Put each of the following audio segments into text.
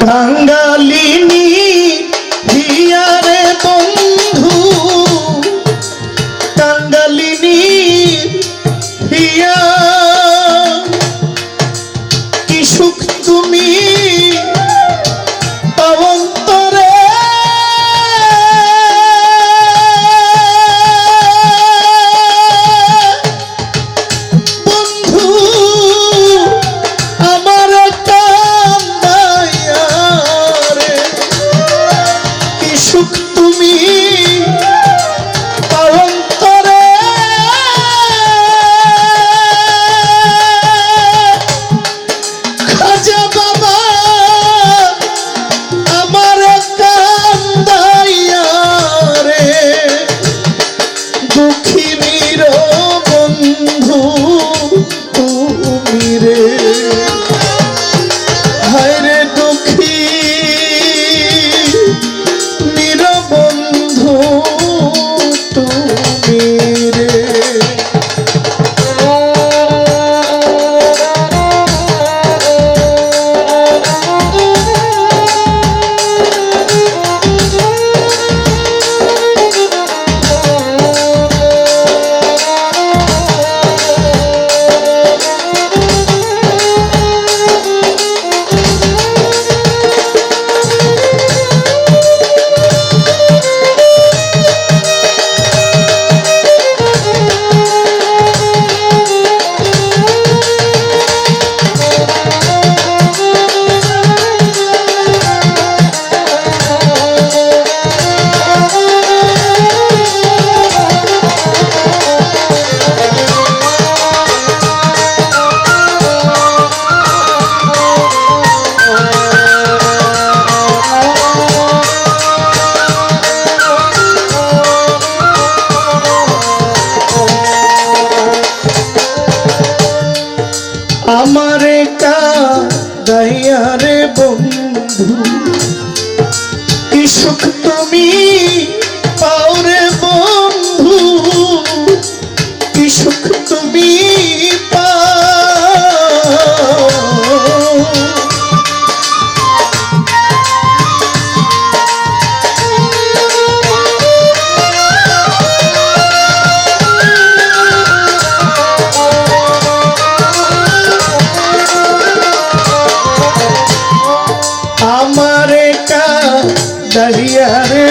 কাঙ্গালিনী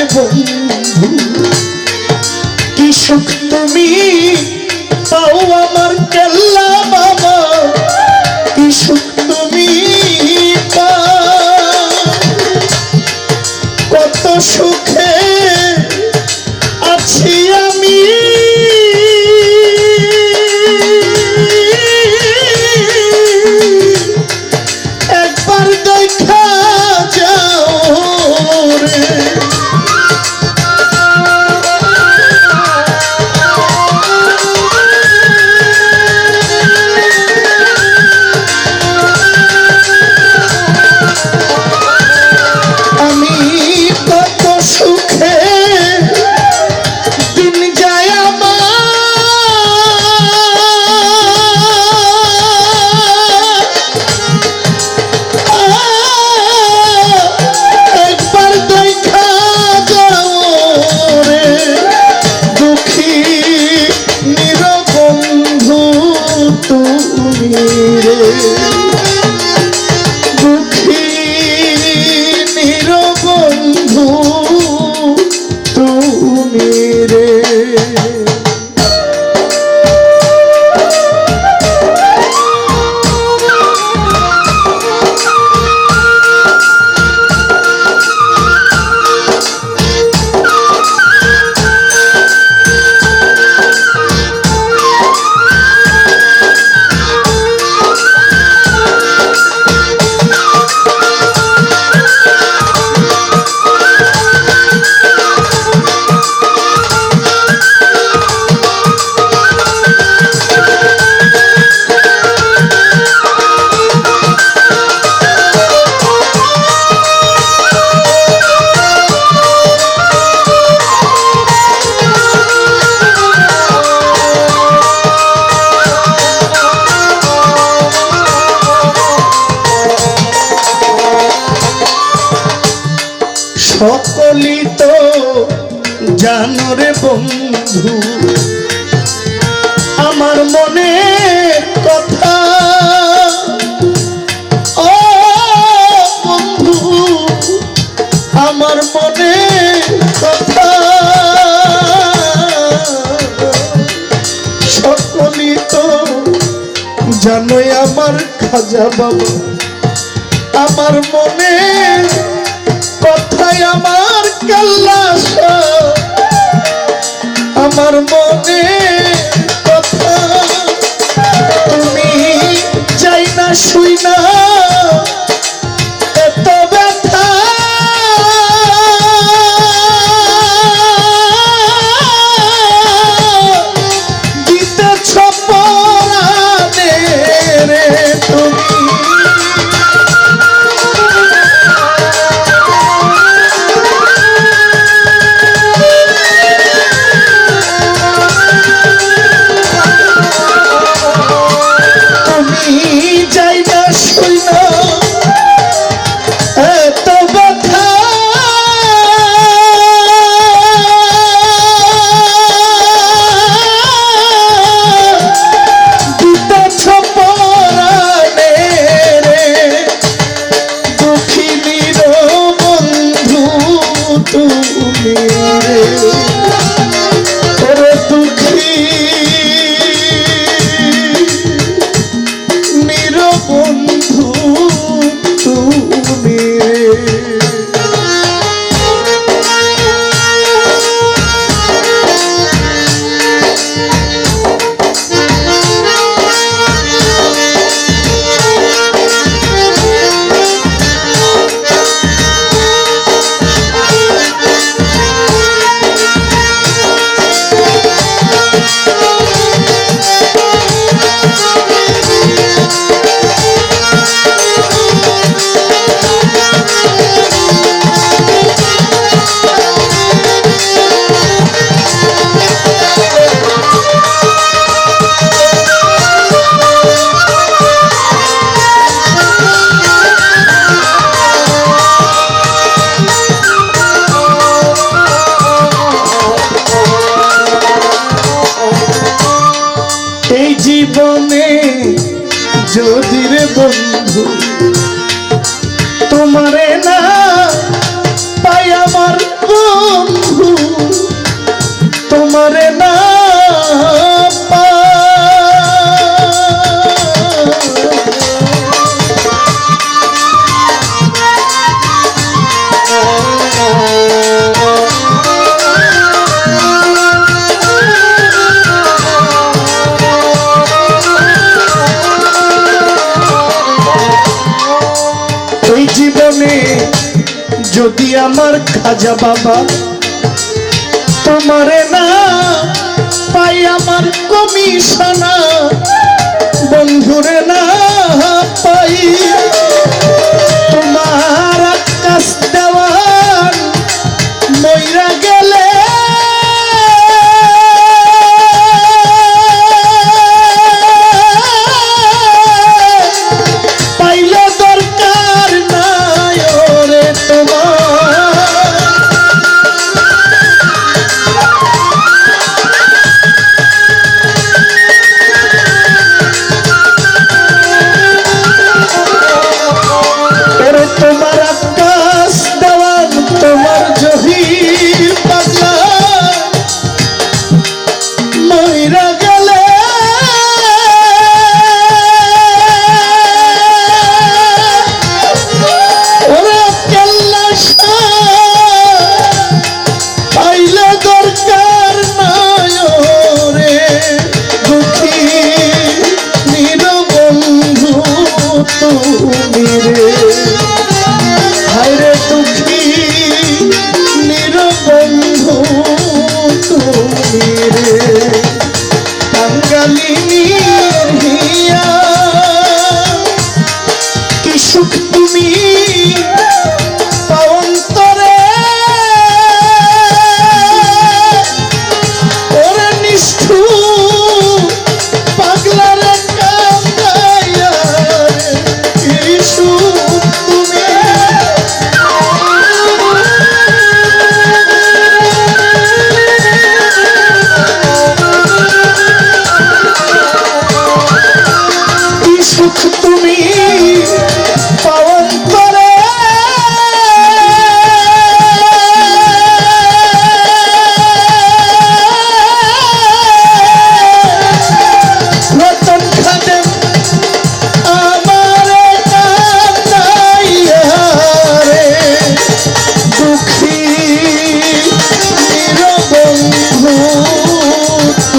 বন্ধু কি সুখ তুমি পাও আমার কেল্লা নির বন্ধু তুমি রে। জানো রে বন্ধু, আমার মনে কথা। ও বন্ধু, আমার মনে কথা। সকলি তো জানোই আমার খাজা বাবা। আমার মনে কথাই আমার কাল্লা আমার মনে কি আমার খাজা বাবা তোমারে না পাই আমার কমিশনা বন্ধুরে না পাই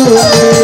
তুমি